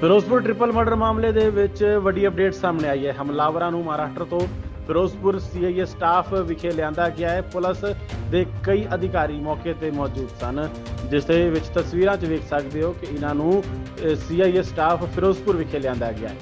Firozpur triple murder ਮਾਮਲੇ ਦੇ ਵਿੱਚ ਵੱਡੀ ਅਪਡੇਟ ਸਾਹਮਣੇ ਆਈ ਹੈ। ਹਮਲਾਵਰਾਂ ਨੂੰ ਮਹਾਰਾਸ਼ਟਰ ਤੋਂ ਫਿਰੋਜ਼ਪੁਰ ਸੀਆਈਏ ਸਟਾਫ ਵਿਖੇ ਲਿਆਂਦਾ ਗਿਆ ਹੈ। ਪੁਲਿਸ ਦੇ ਕਈ ਅਧਿਕਾਰੀ ਮੌਕੇ ਤੇ ਮੌਜੂਦ ਸਨ, ਜਿਸ ਦੇ ਵਿੱਚ ਤਸਵੀਰਾਂ 'ਚ ਵੇਖ ਸਕਦੇ ਹੋ ਕਿ ਇਹਨਾਂ ਨੂੰ ਸੀਆਈਏ ਸਟਾਫ ਫਿਰੋਜ਼ਪੁਰ ਵਿਖੇ ਲਿਆਂਦਾ ਗਿਆ ਹੈ।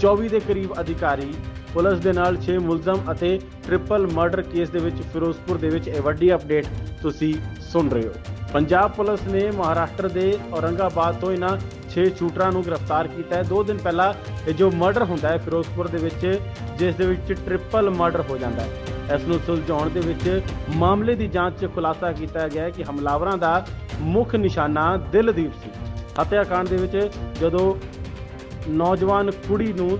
24 ਦੇ ਕਰੀਬ ਅਧਿਕਾਰੀ ਪੁਲਿਸ ਦੇ ਨਾਲ 6 ਮੁਲਜ਼ਮ ਅਤੇ ਟ੍ਰਿਪਲ ਮਰਡਰ ਕੇਸ ਦੇ ਵਿੱਚ ਫਿਰੋਜ਼ਪੁਰ ਦੇ ਵਿੱਚ ਇਹ ਵੱਡੀ ਅਪਡੇਟ ਤੁਸੀਂ ਸੁਣ ਰਹੇ ਹੋ। ਪੰਜਾਬ ਪੁਲਿਸ ਨੇ ਮਹਾਰਾਸ਼ਟਰ ਦੇ ਔਰੰਗਾਬਾਦ ਤੋਂ ਇਹਨਾਂ 6 ਸ਼ੂਟਰਾਂ ਨੂੰ ਗ੍ਰਿਫਤਾਰ ਕੀਤਾ ਹੈ। 2 ਦਿਨ ਪਹਿਲਾਂ ਇਹ ਜੋ ਮਰਡਰ ਹੁੰਦਾ ਹੈ ਫਿਰੋਜ਼ਪੁਰ ਦੇ ਵਿੱਚ, ਜਿਸ ਦੇ ਵਿੱਚ ਟ੍ਰਿਪਲ ਮਰਡਰ ਹੋ ਜਾਂਦਾ ਹੈ। ਇਸ ਨੂੰ ਸੁਲਝਾਉਣ ਦੇ ਵਿੱਚ ਮਾਮਲੇ ਦੀ ਜਾਂਚ 'ਚ ਖੁਲਾਸਾ ਕੀਤਾ ਗਿਆ ਕਿ ਹਮਲਾਵਰਾਂ ਦਾ ਮੁੱਖ ਨਿਸ਼ਾਨਾ ਦਿਲਦੀਪ ਸੀ ਹੱਤਿਆਕਾਂਡ ਦੇ ਵਿੱਚ ਜਦੋਂ ਨੌਜਵਾਨ ਕੁੜੀ ਨੂੰ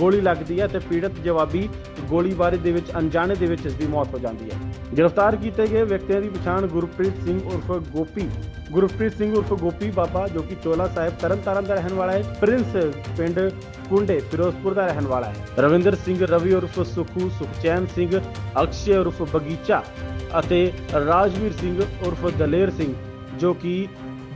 ਗੋਲੀ ਲੱਗਦੀ ਹੈ ਤੇ ਪੀੜਤ ਜਵਾਬੀ ਗੋਲੀਬਾਰੀ ਦੇ ਵਿੱਚ ਅਣਜਾਣੇ ਦੇ ਵਿੱਚ ਇਸ ਦੀ ਮੌਤ ਹੋ ਜਾਂਦੀ ਹੈ। ਗ੍ਰਿਫਤਾਰ ਕੀਤੇ ਗਏ ਵਿਅਕਤੀਆਂ ਦੀ ਪਛਾਣ ਗੁਰਪ੍ਰੀਤ ਸਿੰਘ ਉਰਫ ਗੋਪੀ, ਗੁਰਪ੍ਰੀਤ ਸਿੰਘ ਉਰਫ ਗੋਪੀ ਬਾਬਾ ਜੋ ਕਿ ਚੋਲਾ ਸਾਹਿਬ ਤਰਨਤਾਰਨ ਦਾ ਰਹਿਣ ਵਾਲਾ ਹੈ, ਪ੍ਰਿੰਸ ਪਿੰਡ ਕੁੰਡੇ ਫਿਰੋਜ਼ਪੁਰ ਦਾ ਰਹਿਣ ਵਾਲਾ ਹੈ। ਰਵਿੰਦਰ ਸਿੰਘ ਰਵੀ ਉਰਫ ਸੁਖੂ, ਸੁਖਚੈਨ ਸਿੰਘ, ਅਕਸ਼ੇ ਉਰਫ ਬਗੀਚਾ ਅਤੇ ਰਾਜਵੀਰ ਸਿੰਘ ਉਰਫ ਦਲੇਰ ਸਿੰਘ ਜੋ ਕਿ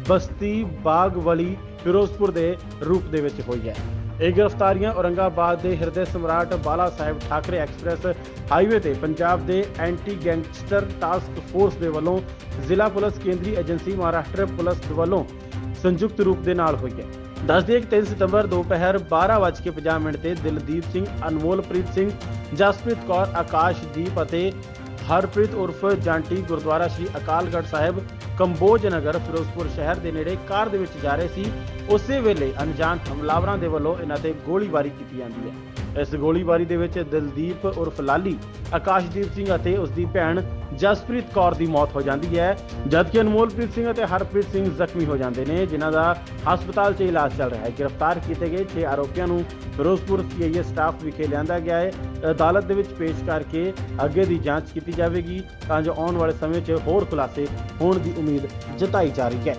ਬਸਤੀ ਬਾਗਵਲੀ ਫਿਰੋਜ਼ਪੁਰ ਦੇ ਰੂਪ ਦੇ ਵਿੱਚ ਹੋਈ ਹੈ। ਇਹ ਗ੍ਰਿਫਤਾਰੀਆਂ ਔਰੰਗਾਬਾਦ ਦੇ ਹਿਰਦੇ ਸਮਰਾਟ ਬਾਲਾ ਸਾਹਿਬ ਠਾਕਰੇ ਐਕਸਪ੍ਰੈਸ ਹਾਈਵੇ ਤੇ ਪੰਜਾਬ ਦੇ ਐਂਟੀ ਗੈਂਗਸਟਰ ਟਾਸਕ ਫੋਰਸ ਦੇ ਵੱਲੋਂ ਜ਼ਿਲ੍ਹਾ ਪੁਲਿਸ ਕੇਂਦਰੀ ਏਜੰਸੀ ਮਹਾਰਾਸ਼ਟਰ ਪੁਲਿਸ ਵੱਲੋਂ ਸੰਯੁਕਤ ਰੂਪ ਦੇ ਨਾਲ ਹੋਈ ਹੈ। ਦੱਸ ਦਈਏ ਕਿ 3 ਸਤੰਬਰ ਦੁਪਹਿਰ 12:50 ਮਿੰਟ ਤੇ ਦਿਲਦੀਪ ਸਿੰਘ, ਅਨਮੋਲਪ੍ਰੀਤ ਸਿੰਘ, ਜਸਪ੍ਰੀਤ ਕੌਰ, ਆਕਾਸ਼ਦੀਪ ਅਤੇ ਹਰਪ੍ਰੀਤ ਉਰਫ ਜਾਂਟੀ ਗੁਰਦੁਆਰਾ ਸ਼੍ਰੀ ਅਕਾਲਗੜ੍ਹ ਸਾਹਿਬ, ਕੰਬੋਜ ਨਗਰ, ਫਿਰੋਜ਼ਪੁਰ ਸ਼ਹਿਰ ਦੇ ਨੇੜੇ ਕਾਰ ਦੇ ਵਿੱਚ ਜਾ ਰਹੇ ਸੀ। ਉਸੇ ਵੇਲੇ ਅਣਜਾਣ ਹਮਲਾਵਰਾਂ ਦੇ ਵੱਲੋਂ ਇਹਨਾਂ ਤੇ ਗੋਲੀਬਾਰੀ ਕੀਤੀ ਜਾਂਦੀ ਹੈ। ਇਸ ਗੋਲੀਬਾਰੀ ਦੇ ਵਿੱਚ ਦਿਲਦੀਪ ਉਰਫ ਲਾਲੀ, ਆਕਾਸ਼ਦੀਪ ਸਿੰਘ ਅਤੇ ਉਸ ਦੀ ਭੈਣ ਜਸਪ੍ਰੀਤ ਕੌਰ ਦੀ ਮੌਤ ਹੋ ਜਾਂਦੀ ਹੈ, ਜਦਕਿ ਅਨਮੋਲਪ੍ਰੀਤ ਸਿੰਘ ਅਤੇ ਹਰਪ੍ਰੀਤ ਸਿੰਘ ਜ਼ਖਮੀ ਹੋ ਜਾਂਦੇ ਨੇ, ਜਿਨ੍ਹਾਂ ਦਾ ਹਸਪਤਾਲ 'ਚ ਇਲਾਜ ਚੱਲ ਰਿਹਾ ਹੈ। ਗ੍ਰਿਫਤਾਰ ਕੀਤੇ ਗਏ 6 ਆਰੋਪੀਆਂ ਨੂੰ ਫਿਰੋਜ਼ਪੁਰ ਸੀਆਈਏ ਸਟਾਫ ਵਿਖੇ ਲਿਆਂਦਾ ਗਿਆ ਹੈ। ਅਦਾਲਤ ਦੇ ਵਿੱਚ ਪੇਸ਼ ਕਰਕੇ ਅੱਗੇ ਦੀ ਜਾਂਚ ਕੀਤੀ ਜਾਵੇਗੀ, ਤਾਂ ਜੋ ਆਉਣ ਵਾਲੇ ਸਮੇਂ 'ਚ ਹੋਰ ਖੁਲਾਸੇ ਹੋਣ ਦੀ ਉਮੀਦ ਜਤਾਈ ਜਾ ਰਹੀ ਹੈ।